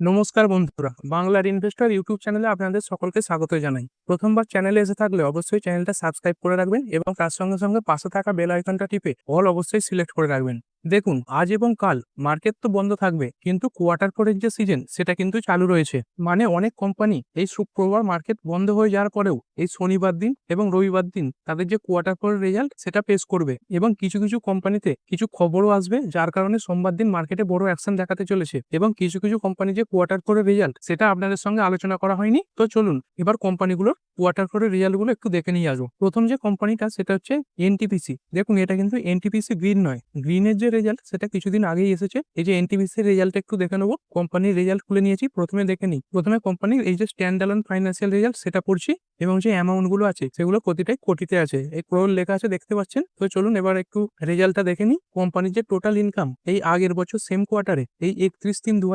নমস্কার বন্ধুরা, বাংলার ইনভেস্টর ইউটিউব চ্যানেলে আপনাদের সকলকে স্বাগত জানাই। প্রথমবার চ্যানেলে এসে থাকলে অবশ্যই চ্যানেলটা সাবস্ক্রাইব করে রাখবেন এবং তার সঙ্গে সঙ্গে পাশে থাকা বেল আইকনটা টিপে অল অবশ্যই সিলেক্ট করে রাখবেন। দেখুন, আজ এবং কাল মার্কেট তো বন্ধ থাকবে, কিন্তু কোয়ার্টার ফোরের যে সিজন, সেটা কিন্তু চালু রয়েছে। মানে অনেক কোম্পানি এই শুক্রবার মার্কেট বন্ধ হয়ে যাওয়ার পরেও এই শনিবার দিন এবং রবিবার দিন তাদের যে কোয়ার্টার ফোরের রেজাল্ট, সেটা পেশ করবে এবং কিছু কিছু কোম্পানিতে কিছু খবরও আসবে, যার কারণে সোমবার দিন মার্কেটে বড় অ্যাকশন দেখাতে চলেছে এবং কিছু কিছু কোম্পানি যে কোয়ার্টার ফোরের রেজাল্ট, সেটা আপনাদের সঙ্গে আলোচনা করা হয়নি। তো চলুন, এবার কোম্পানিগুলোর কোয়ার্টার ফোরের রেজাল্টগুলো একটু দেখে নিয়ে আসব। প্রথম যে কোম্পানিটা, সেটা হচ্ছে এনটিপিসি দেখুন, এটা কিন্তু এনটিপিসি গ্রিন নয়। গ্রিনের যে রেজাল্ট সেটা কিছুদিন আগেই এসেছে। এই যে এনটিপিসি রেজাল্ট একটু দেখে নেব। কোম্পানির রেজাল্ট খুলে নিয়েছি, প্রথমে দেখে নিই। প্রথমে কোম্পানির এই যে স্ট্যান্ড অ্যালোন ফাইন্যান্সিয়াল রেজাল্ট সেটা পড়ছি এবং যে অ্যামাউন্টগুলো আছে সেগুলো প্রতিটাই কোটিতে আছে। এই ক্রোল লেখা আছে, দেখতে পাচ্ছেন? তো চলুন এবার একটু রেজাল্টটা দেখে নিই। কোম্পানির যে টোটাল ইনকাম এই আগের বছর সেম কোয়ার্টারে এই একত্রিশ তিন দু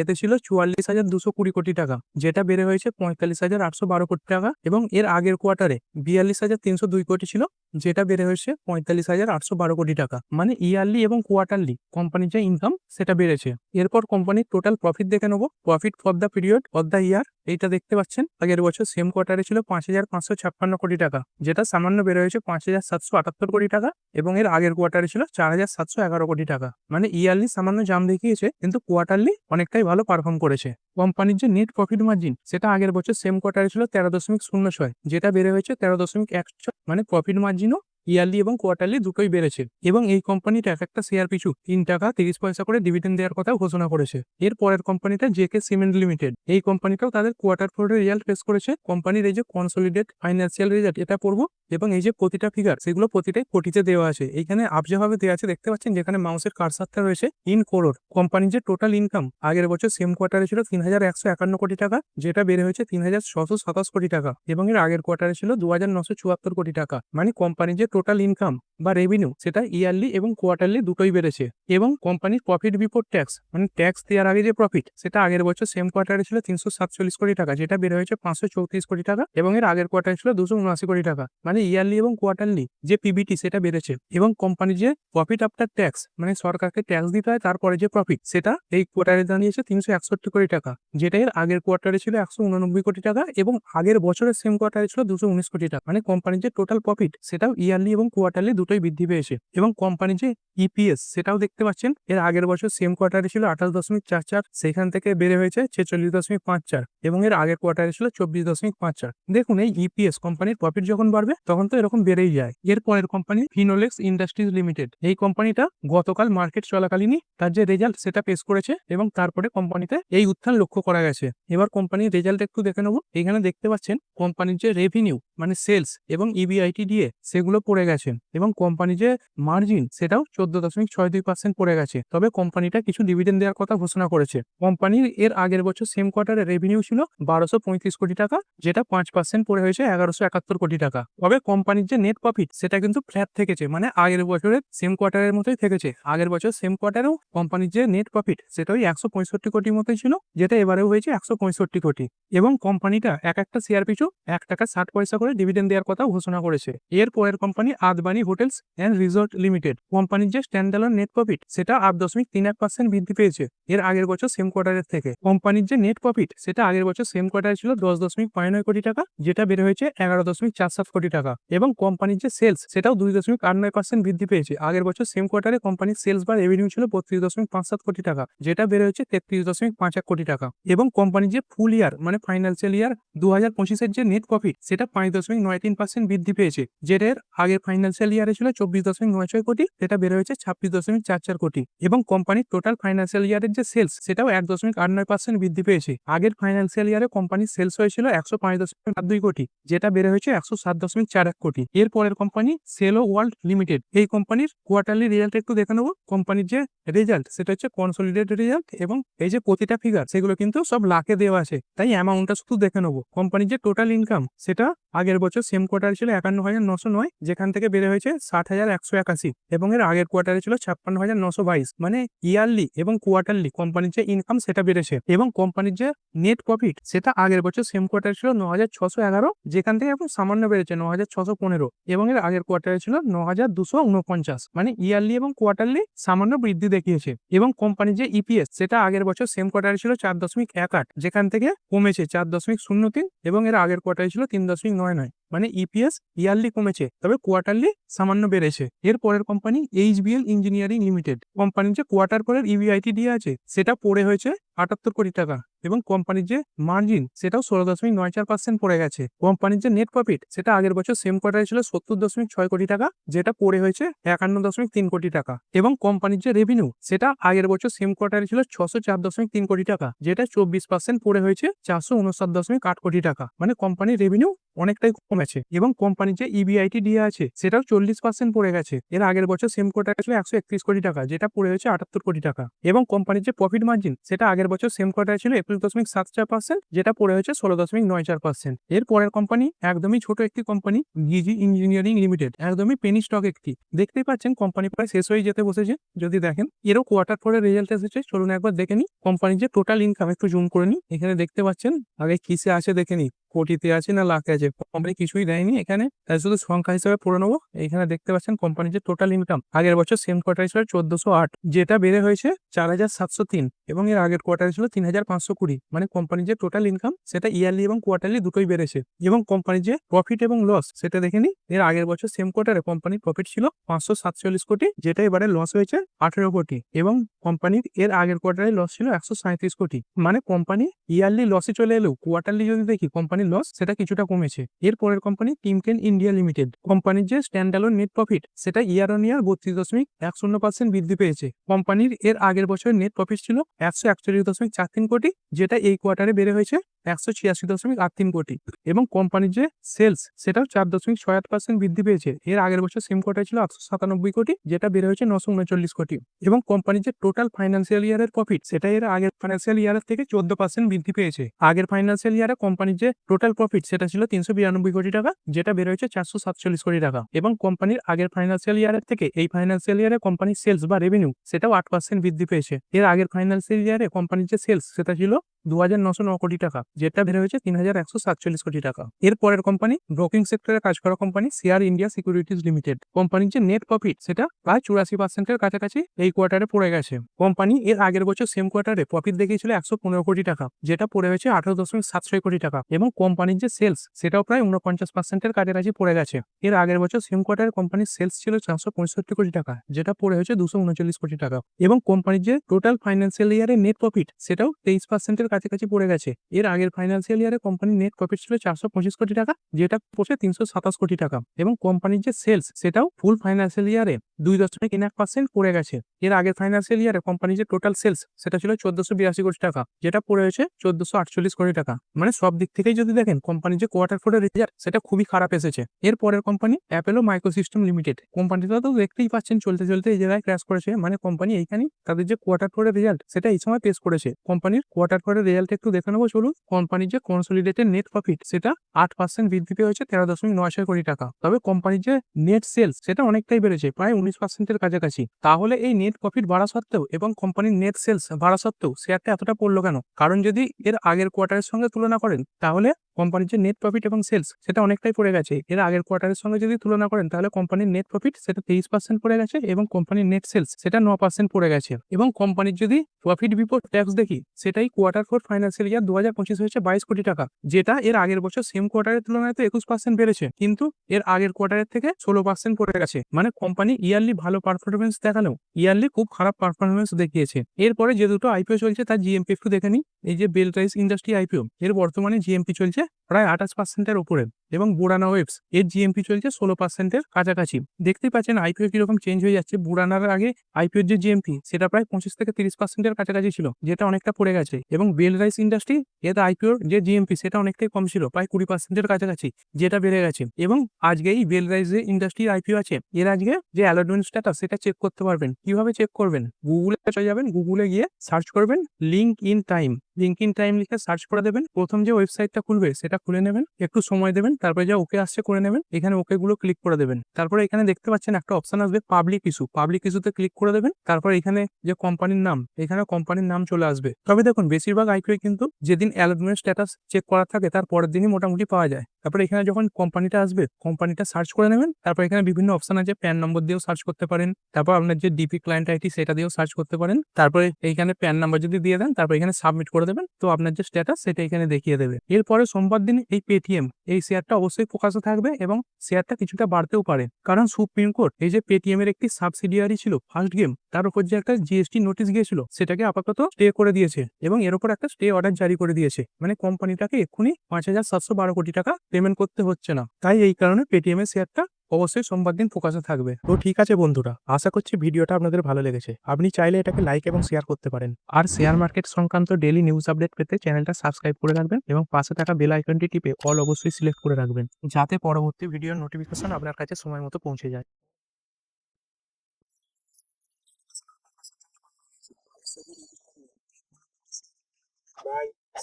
এতে ছিল চুয়াল্লিশ হাজার দুশো কুড়ি কোটি টাকা, যেটা বেড়ে হয়েছে পঁয়তাল্লিশ হাজার আটশো বারো কোটি টাকা এবং এর আগের কোয়ার্টারে বিয়াল্লিশ হাজার তিনশো দুই কোটি ছিল, যেটা বেড়ে হয়েছে পঁয়তাল্লিশ হাজার আটশো বারো কোটি টাকা। মানে ইয়ারলি এবং কোয়ার্টারলি কোম্পানির যে ইনকাম সেটা বেড়েছে। এরপর কোম্পানির টোটাল প্রফিট দেখে নেব। Profit for the period of the year এইটা দেখতে পাচ্ছেন। আগের বছর সেম কোয়ার্টারে ছিল পাঁচ হাজার পাঁচশো ছাপ্পান্ন কোটি টাকা, যেটা সামান্য বেড়ে হয়েছে পাঁচ হাজার সাতশো আটাত্তর কোটি টাকা এবং এর আগের কোয়ার্টারে ছিল চার হাজার সাতশো এগারো কোটি টাকা। মানে ইয়ারলি সামান্য জাম দেখিয়েছে, কিন্তু কোয়ার্টারলি অনেকটাই ভালো পারফর্ম করেছে। কোম্পানির যে নেট প্রফিট মার্জিন সেটা আগের বছর সেম কোয়ার্টারে ছিল তেরো দশমিক শূন্য ছয়, যেটা বেড়ে হয়েছে তেরো দশমিক এক মানে প্রফিট মার্জিনও ইয়ারলি এবং কোয়ার্টারলি দুটোই বেড়েছে এবং এই কোম্পানিটা এক একটা শেয়ার পিছু তিন টাকা, তিরিশ পয়সা করে ডিভিডেন্ড দেওয়ার কথাও ঘোষণা করেছে। এর পরের কোম্পানিটা জেকে সিমেন্ট লিমিটেড। এই কোম্পানিটাও তাদের কোয়ার্টার ফোরের রেজাল্ট পেশ করেছে। কোম্পানির এই যে কনসলিডেট ফাইন্যান্সিয়াল রেজাল্ট, এটা পড়ব এবং এই যে প্রতিটা ফিগার সেগুলো প্রতিটাই কোটিতে দেওয়া আছে। এখানে আবজাভাবে দেওয়া আছে, দেখতে পাচ্ছেন যেখানে মাউসের কারসারটা রয়েছে ইন করোর কোম্পানির যে টোটাল ইনকাম আগের বছর সেম কোয়ার্টারে ছিল তিন হাজার একশো একান্ন কোটি টাকা, যেটা বেড়ে হয়েছে তিন হাজার ছশো সাতাশ কোটি টাকা এবং এর আগের কোয়ার্টারে ছিল দু হাজার নশো চুয়াত্তর কোটি টাকা। মানে কোম্পানির যে টোটাল ইনকাম বা রেভিনিউ সেটা ইয়ারলি এবং কোয়ার্টারলি দুটোই বেড়েছে। এবং কোম্পানির প্রফিট বিফোর ট্যাক্স মানে ট্যাক্স দেওয়ার আগে যে প্রফিট সেটা আগের বছর সেম কোয়ার্টারে ছিল তিনশো সাতচল্লিশ কোটি টাকা, যেটা বেড়ে হয়েছে পাঁচশো চৌত্রিশ কোটি টাকা এবং এর আগের কোয়ার্টারে ছিল দুশো উনআশি কোটি টাকা। মানে ইয়ারলি এবং কোয়ার্টারলি যে পিবিটি সেটা বেড়েছে এবং কোম্পানির যে প্রফিট আফটার ট্যাক্স মানে সরকারকে ট্যাক্স দিতে হয় তারপরে যে প্রফিট সেটা এই কোয়ার্টারে দাঁড়িয়েছে তিনশো একষট্টি কোটি টাকা, যেটা এর আগের কোয়ার্টারে ছিল একশো উননব্বই কোটি টাকা এবং আগের বছরের সেম কোয়ার্টারে ছিল দুশো উনিশ কোটি টাকা। মানে কোম্পানির যে টোটাল প্রফিট সেটাও ইয়ারলি এবং কোয়ার্টারলি দুটোই বৃদ্ধি পেয়েছে। এবং কোম্পানির যে ইপিএস সেটাও দেখতে পাচ্ছেন, এর আগের বছর সেম কোয়ার্টারে ছিল আঠাশ দশমিক চার চার, সেখান থেকে বেড়ে হয়েছে ছেচল্লিশ দশমিক পাঁচ চার এবং এর আগের কোয়ার্টারে ছিল চব্বিশ দশমিক পাঁচ চার। দেখুন, এই ইপিএস কোম্পানির প্রফিট যখন বাড়বে, তখন তো এরকম বেড়েই যায়। এর পরের কোম্পানি ফিনোলেক্স ইন্ডাস্ট্রিজ লিমিটেড এই কোম্পানিটা গতকাল মার্কেট চলাকালীনই তার যে রেজাল্ট সেটা পেশ করেছে এবং তারপরে কোম্পানিতে এই উত্থান লক্ষ্য করা গেছে। এবার কোম্পানির রেজাল্ট একটু দেখে নেব। এখানে দেখতে পাচ্ছেন কোম্পানির যে রেভিনিউ মানে সেলস এবং E ইবিআইটি দিয়ে সেগুলো পড়ে গেছে এবং কোম্পানি যে মার্জিন সেটাও চোদ্দ দশমিক ছয় দুই পার্সেন্ট পড়ে গেছে। তবে কোম্পানিটা কিছু ডিভিডেন্ড দেওয়ার কথা ঘোষণা করেছে। কোম্পানির এর আগের বছর সেম কোয়ার্টারে রেভিনিউ ছিল বারোশো পঁয়ত্রিশ কোটি টাকা, যেটা পাঁচ পার্সেন্ট পড়ে হয়েছে এগারোশো একাত্তর কোটি টাকা। তবে কোম্পানির যে নেট প্রফিট সেটা কিন্তু ফ্ল্যাট থেকেছে মানে আগের বছরের সেম কোয়ার্টারের মতোই থেকেছে। আগের বছর সেম কোয়ার্টারেও কোম্পানির যে নেট প্রফিট সেটা ওই একশো পঁয়ষট্টি কোটির মতোই ছিল, যেটা এবারেও হয়েছে একশো পঁয়ষট্টি কোটি। এবং কোম্পানিটা এক একটা শেয়ার পিছু এক টাকা ষাট পয়সা করে ডিভিডেন্ড দেওয়ার কথা ঘোষণা করেছে। এর পরের company Advani hotels and resort limited. কোম্পানির যে স্ট্যান্ডার্ড নেট প্রফিট সেটা আট দশমিক তিন এক পার্সেন্ট বৃদ্ধি পেয়েছে। এর আগের বছর সেম কোয়ার্টারের থেকে। কোম্পানির যে নেট প্রফিট সেটা আগের বছর সেম কোয়ার্টারে ছিল দশ দশমিক নয় কোটি টাকা, যেটা বেড়ে হয়েছে এগারো দশমিক চার সাত কোটি টাকা। এবং কোম্পানির যে সেলস সেটাও দুই দশমিক আট নয় পার্সেন্ট বৃদ্ধি পেয়েছে। আগের বছর সেম কোয়ার্টারে কোম্পানির সেলস বা রেভিনিউ ছিল বত্রিশ দশমিক পাঁচ সাত কোটি টাকা, যেটা বেড়ে হয়েছে তেত্রিশ দশমিক পাঁচ এক কোটি টাকা। এবং কোম্পানির যে ফুল ইয়ার মানে ফাইন্যান্সিয়াল ইয়ার দু হাজার পঁচিশের যে নেট প্রফিট সেটা পাঁচ দশমিক নয় তিন পার্সেন্ট বৃদ্ধি পেয়েছে যেটার আগের ফাইন্যান্সিয়াল ইয়ারে ছিল চব্বিশ দশমিক নয় ছয় কোটি সেটা বেড়ে হয়েছে ছাব্বিশ দশমিক চার চার কোটি এবং কোম্পানির টোটাল ফাইন্যান্সিয়াল ইয়ারের যে সেলস সেটাও এক দশমিক আট নয় পার্সেন্ট বৃদ্ধি পেয়েছে। আগের ফাইন্যান্সিয়াল ইয়ারে কোম্পানির সেলস হয়েছিল একশো পাঁচ দশমিক সাত দুই কোটি, যেটা বেড়ে হয়েছে একশো সাত দশমিক চার এক কোটি। এর পরের কোম্পানি সেলো ওয়ার্ল্ড লিমিটেড এই কোম্পানির কোয়ার্টারলি রেজাল্ট একটু দেখে নেব। কোম্পানির যে রেজাল্ট সেটা হচ্ছে কনসলিডেটেড রেজাল্ট এবং এই যে প্রতিটা ফিগার সেগুলো কিন্তু সব লাখে দেওয়া আছে। তাই অ্যামাউন্টটা শুধু দেখে নেব। কোম্পানির যে টোটাল ইনকাম সেটা আগের বছর সেম কোয়ার্টারে ছিল একান্ন হাজার নশো নয়, যেখান থেকে বেড়ে হয়েছে ষাট হাজার একশো একাশি এবং এর আগের কোয়ার্টারে ছিল ছাপ্পান্ন হাজার নশো বাইশ। মানে ইয়ারলি এবং কোয়ার্টারলি কোম্পানির যে ইনকাম সেটা বেড়েছে এবং কোম্পানির যে নেট প্রফিট সেটা আগের বছর সেম কোয়ার্টারে ছিল ন হাজার ছশো এগারো, যেখান থেকে এখন সামান্য বেড়েছে ন হাজার ছশো পনেরো এবং এর আগের কোয়ার্টারে ছিল ন হাজার দুশো উনপঞ্চাশ। মানে ইয়ারলি এবং কোয়ার্টারলি সামান্য বৃদ্ধি দেখিয়েছে এবং কোম্পানির যে ইপিএস সেটা আগের বছর সেম কোয়ার্টারে ছিল চার দশমিক এক আট, যেখান থেকে কমেছে চার দশমিক শূন্য তিন এবং এর আগের কোয়ার্টারে ছিল তিন দশমিক নয় নয় মানে ইপিএস ইয়ারলি কমেছে, তবে কোয়ার্টারলি সামান্য বেড়েছে। এর পরের কোম্পানি এইচবিএল ইঞ্জিনিয়ারিং লিমিটেড কোম্পানির যে কোয়ার্টার পরের ইভিআইটি দিয়ে আছে, সেটা পড়ে হয়েছে আটাত্তর কোটি টাকা। এবং কোম্পানির যে মার্জিন সেটাও ষোলো দশমিক নয় চার পার্সেন্ট পড়ে গেছে। কোম্পানির যে নেট প্রফিট সেটা আগের বছর সেম কোয়ার্টারে ছিল সত্তর দশমিক ছয় কোটি টাকা, যেটা পড়ে হয়েছে একান্ন দশমিক তিন কোটি টাকা। এবং কোম্পানির যে রেভিনিউ সেটা আগের বছর সেম কোয়ার্টারে ছিল ছশো চার দশমিক তিন কোটি টাকা, যেটা চব্বিশ পার্সেন্ট পড়ে হয়েছে চারশো উনষাট দশমিক আট কোটি টাকা। মানে কোম্পানির রেভিনিউ অনেকটাই কমেছে এবং কোম্পানির যে ইবিআইটি দিয়ে আছে, সেটাও চল্লিশ পার্সেন্ট পড়ে গেছে। এর আগের বছর সেম কোয়ার্টারে ছিল একশো একত্রিশ কোটি টাকা, যেটা পড়ে হয়েছে আটাত্তর কোটি টাকা। এবং কোম্পানির যে প্রফিট মার্জিন সেটা আগের বছর সেম কোয়ার্টারে ছিল একুশ দশমিক সাত চার পার্সেন্ট যেটা পড়ে হয়েছে ষোলো দশমিক নয় চার পার্সেন্ট এর পরের কোম্পানি একদমই ছোট একটি কোম্পানি গিজি ইঞ্জিনিয়ারিং লিমিটেড একদমই পেনি স্টক একটি। দেখতেই পাচ্ছেন কোম্পানি প্রায় শেষ হয়ে যেতে বসেছে, যদি দেখেন। এরও কোয়ার্টার ফোরের রেজাল্ট এসেছে, চলুন একবার দেখে নিই। কোম্পানির যে টোটাল ইনকাম একটু জুম করে নিই। এখানে দেখতে পাচ্ছেন, আগে কিসে আছে দেখে নিই। কোটিতে আছে না লাখে আছে। কোম্পানি কিছুই দেয়নি এখানে। তাই শুধু সংখ্যা হিসেবে পড়ে নেব। এখানে দেখতে পাচ্ছেন কোম্পানির যে টোটাল ইনকাম আগের বছর সেম কোয়ার্টার ছিল চোদ্দশো আট। যেটা বেড়ে হয়েছে চার হাজার সাতশো তিন এবং এর আগের কোয়ার্টারে ছিল তিন হাজার পাঁচশো কুড়ি। মানে কোম্পানির যে টোটাল ইনকাম সেটা ইয়ারলি এবং কোয়ার্টারলি দুটোই বেড়েছে। এবং কোম্পানির যে প্রফিট এবং লস সেটা দেখে নিই এর আগের বছর সেম কোয়ার্টারে কোম্পানির প্রফিট ছিল পাঁচশো সাতচল্লিশ কোটি যেটা এবারে লস হয়েছে আঠেরো কোটি। এবং কোম্পানির এর আগের কোয়ার্টারে লস ছিল একশো সাঁত্রিশ কোটি। মানে কোম্পানি ইয়ারলি লসে চলে এলেও কোয়ার্টারলি যদি দেখি কোম্পানির লস সেটা কিছুটা কমেছে। এর পরের কোম্পানি টিমকেন ইন্ডিয়া লিমিটেড কোম্পানির যে স্ট্যান্ডালোন নেট প্রফিট সেটা ইয়ার অন ইয়ার বত্রিশ দশমিক এক শূন্য পার্সেন্ট বৃদ্ধি পেয়েছে। কোম্পানির এর আগের বছরের নেট প্রফিট ছিল একশো একচল্লিশ দশমিক চার তিন কোটি, যেটা এই কোয়ার্টারে বেড়ে হয়েছে একশো ছিয়াশি দশমিক আট তিন কোটি। এবং কোম্পানির যে সেলস, সেটাও চার দশমিক ছয় আট পার্সেন্ট বৃদ্ধি পেয়েছে। এর আগের বছর সেম কোয়ার্টার ছিল আটশো সাতানব্বই কোটি, যেটা বেড়ে হয়েছে নশো উনচল্লিশ কোটি। এবং কোম্পানির যে টোটাল ফাইন্যান্সিয়াল ইয়ারের প্রফিট সেটা এর আগের ফাইন্যান্সিয়াল ইয়ারের থেকে চোদ্দ পার্সেন্ট বৃদ্ধি পেয়েছে। আগের ফাইন্যান্সিয়াল ইয়ারে কোম্পানির যে টোটাল প্রফিট সেটা ছিল তিনশো বিরানব্বই কোটি টাকা, যেটা বেড়ে হয়েছে চারশো সাতচল্লিশ কোটি টাকা। এবং কোম্পানির আগের ফাইন্যান্সিয়াল ইয়ারের থেকে এই ফাইন্যান্সিয়াল ইয়ারে কোম্পানির সেলস বা রেভিনিউ সেটাও আট পার্সেন্ট বৃদ্ধি পেয়েছে। এর আগের ফাইন্যান্সিয়াল ইয়ারে কোম্পানির যে সেলস, সেটা ছিল দু হাজার নশো ন কোটি টাকা, যেটা বেড়ে হয়েছে তিন হাজার একশো সাতচল্লিশ কোটি টাকা। এর পরের কোম্পানি ব্রোকিং সেক্টরে কাজ করা company share India securities limited কোম্পানির যে নেট প্রফিট সেটা প্রায় চুরাশি পার্সেন্টের কাছাকাছি এই কোয়ার্টারে পড়ে গেছে। কোম্পানি এর আগের বছর সেম কোয়ার্টারে প্রফিট দেখিয়েছিল একশো পনেরো কোটি টাকা, যেটা পড়ে হয়েছে আঠারো দশমিক সাত ছয় কোটি টাকা। এবং কোম্পানির যে সেলস সেটাও প্রায় উনপঞ্চাশ পার্সেন্টের কাছাকাছি পড়ে গেছে। এর আগের বছর সেম কোয়ার্টারে কোম্পানির সেলস ছিল চারশো পঁয়ষট্টি কোটি টাকা, যেটা পড়ে হয়েছে দুশো উনচল্লিশ কোটি টাকা। এবং কোম্পানির যে টোটাল ফাইন্যান্সিয়াল ইয়ারের নেট প্রফিট সেটাও তেইশ পার্সেন্টের কাছাকাছি পড়ে গেছে। এর আগের ফাইন্যান্সিয়াল ইয়ারে কোম্পানির নেট প্রফিট ছিল চারশো পঁচিশ কোটি টাকা, যেটা পড়ছে তিনশো সাতাশ কোটি টাকা। এবং কোম্পানির যে সেলস সেটাও ফুল ফাইন্যান্সিয়াল ইয়ারে দুই দশমিক এক পার্সেন্ট পড়ে গেছে। এর আগের ফাইন্যান্সিয়াল ইয়ারে কোম্পানির যে টোটাল সেলস সেটা ছিল চোদ্দশো বিরাশি কোটি টাকা, যেটা পড়ে হয়েছে চোদ্দশো আটচল্লিশ কোটি টাকা। মানে সব দিক থেকেই যদি দেখেন কোম্পানির যে কোয়ার্টার ফোরের রেজাল্ট সেটা খুবই খারাপ এসেছে। এর পরের কোম্পানি অ্যাপেলো মাইক্রোসিস্টেম লিমিটেড কোম্পানিটা তো দেখতেই পাচ্ছেন, চলতে চলতে এই জায়গায় ক্র্যাশ করেছে। মানে কোম্পানি এইখানে তাদের যে কোয়ার্টার ফোরের রেজাল্ট সেটা এই সময় পেশ করেছে। কোম্পানির কোয়ার্টার ফোরের রেজাল্ট একটু দেখে নেব, চলুন। কোম্পানির যে কনসলিডেটেড নেট প্রফিট সেটা আট পার্সেন্ট বৃদ্ধি পেয়েছে তেরো দশমিক নয় ছয় কোটি টাকা। তবে কোম্পানির যে নেট সেলস সেটা অনেকটাই বেড়েছে, প্রায় উনিশ পার্সেন্টের কাছাকাছি। তাহলে এই নেট প্রফিট বাড়া সত্ত্বেও এবং কোম্পানির নেট সেলস বাড়া সত্ত্বেও শেয়ারটা এতটা পড়ল কেন? কারণ যদি এর আগের কোয়ার্টারের সঙ্গে তুলনা করেন, তাহলে কোম্পানির যে নেট প্রফিট এবং সেলস সেটা অনেকটাই পড়ে গেছে। এর আগের কোয়ার্টারের সঙ্গে যদি তুলনা করেন, তাহলে কোম্পানির নেট প্রফিট সেটা তেইশ পার্সেন্ট পড়ে গেছে এবং কোম্পানির নেট সেলস সেটা ন পার্সেন্ট পড়ে গেছে। এবং কোম্পানির যদি প্রফিট বিফোর ট্যাক্স দেখি, সেটাই কোয়ার্টার ফোর ফাইন্যান্সিয়াল ইয়ার দু হাজার পঁচিশ হয়েছে বাইশ কোটি টাকা, যেটা এর আগের বছর সেম কোয়ার্টারের তুলনায় তো একুশ পার্সেন্ট বেড়েছে, কিন্তু এর আগের কোয়ার্টারের থেকে ষোলো পার্সেন্ট পড়ে গেছে। মানে কোম্পানি ইয়ারলি ভালো পারফরমেন্স দেখালেও ইয়ারলি খুব খারাপ পারফরমেন্স দেখিয়েছে। এরপরে যে দুটো আইপিও চলছে, তার জিএমপি একটু দেখে নিই। এই যে বেল রাইস ইন্ডাস্ট্রি আইপিও এর বর্তমানে জিএমপি চলছে প্রায় আঠাশ পার্সেন্টের উপরে। এবং বুড়ানা ওয়েবস এর জিএমপি চলছে ষোলো পার্সেন্টের কাছাকাছি। দেখতেই পাচ্ছেন আইপিও কীরকম চেঞ্জ হয়ে যাচ্ছে। বুড়ানার আগে আইপিওর যে জিএমপি সেটা প্রায় পঁচিশ থেকে তিরিশ পার্সেন্টের কাছাকাছি ছিল, যেটা অনেকটা পড়ে গেছে। এবং বেল রাইস ইন্ডাস্ট্রি এর আইপিওর যে জিএমপি সেটা অনেকটাই কম ছিল, প্রায় কুড়ি পার্সেন্টের কাছাকাছি, যেটা বেড়ে গেছে। এবং আজকে এই বেল রাইস যে ইন্ডাস্ট্রি আইপিও আছে। এর আজকে যে অ্যালটমেন্ট স্ট্যাটাস সেটা চেক করতে পারবেন। কীভাবে চেক করবেন? গুগলে চলে যাবেন গুগলে গিয়ে সার্চ করবেন link in time link in time লিখে সার্চ করে দেবেন। প্রথম যে ওয়েবসাইটটা খুলবে সেটা খুলে নেবেন। একটু সময় দেবেন। তারপরে যা ওকে আসছে করে নেবেন, এখানে ওকে গুলো ক্লিক করে দেবেন। তারপরে এখানে দেখতে পাচ্ছেন একটা অপশন আসবে পাবলিক ইস্যু পাবলিক ইস্যুতে ক্লিক করে দেবেন, তারপর এখানে যে কোম্পানির নাম এখানে কোম্পানির নাম চলে আসবে। তবে দেখুন, বেশিরভাগ আইপিও কিন্তু যেদিন অ্যালবামের স্ট্যাটাস চেক করা থাকে, তার পরের দিনই মোটামুটি পাওয়া যায়। তারপরে এখানে যখন কোম্পানিটা আসবে কোম্পানিটা সার্চ করে নেবেন, তারপর এখানে বিভিন্ন অপশন আছে প্যান নম্বর দিয়েও সার্চ করতে পারেন। তারপর আপনার যে ডিপি ক্লায়েন্ট আইটি সেটা দিয়েও সার্চ করতে পারেন। তারপরে এইখানে প্যান নাম্বার যদি দিয়ে দেন, তারপর এখানে সাবমিট করে দেবেন। তো আপনার যে স্ট্যাটাস সেটা এখানে দেখিয়ে দেবে। এরপরে সোমবার দিন এই পেটিএম এই শেয়ারটা অবশ্যই ফোকাসে থাকবে এবং শেয়ারটা কিছুটা বাড়তেও পারে। কারণ সুপ্রিম কোর্ট, এই যে পেটিএম এর একটি সাবসিডিয়ারি ছিল ফার্স্ট গেম তার উপর যে একটা জিএসটি নোটিশ গিয়েছিল, সেটাকে আপাতত স্টে করে দিয়েছে এবং এর উপর একটা স্টে অর্ডার জারি করে দিয়েছে। মানে কোম্পানিটাকে এক্ষুনি পাঁচ হাজার সাতশো বারো কোটি টাকা পেমেন্ট করতে হচ্ছে না। তাই এই কারণে পেটিএম এর শেয়ারটা অবশ্যই সোমবার দিন ফোকাসে থাকবে। তো ঠিক আছে বন্ধুরা, আশা করছি ভিডিওটা আপনাদের ভালো লেগেছে। আপনি চাইলে এটাকে লাইক এবং শেয়ার করতে পারেন। আর শেয়ার মার্কেট সংক্রান্ত ডেলি নিউজ আপডেট পেতে চ্যানেলটা সাবস্ক্রাইব করে রাখবেন এবং পাশে থাকা বেল আইকনটি টিপে অল অবশ্যই সিলেক্ট করে রাখবেন, যাতে পরবর্তী ভিডিওর নোটিফিকেশন আপনার কাছে সময় মতো পৌঁছে যায়।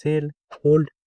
সেল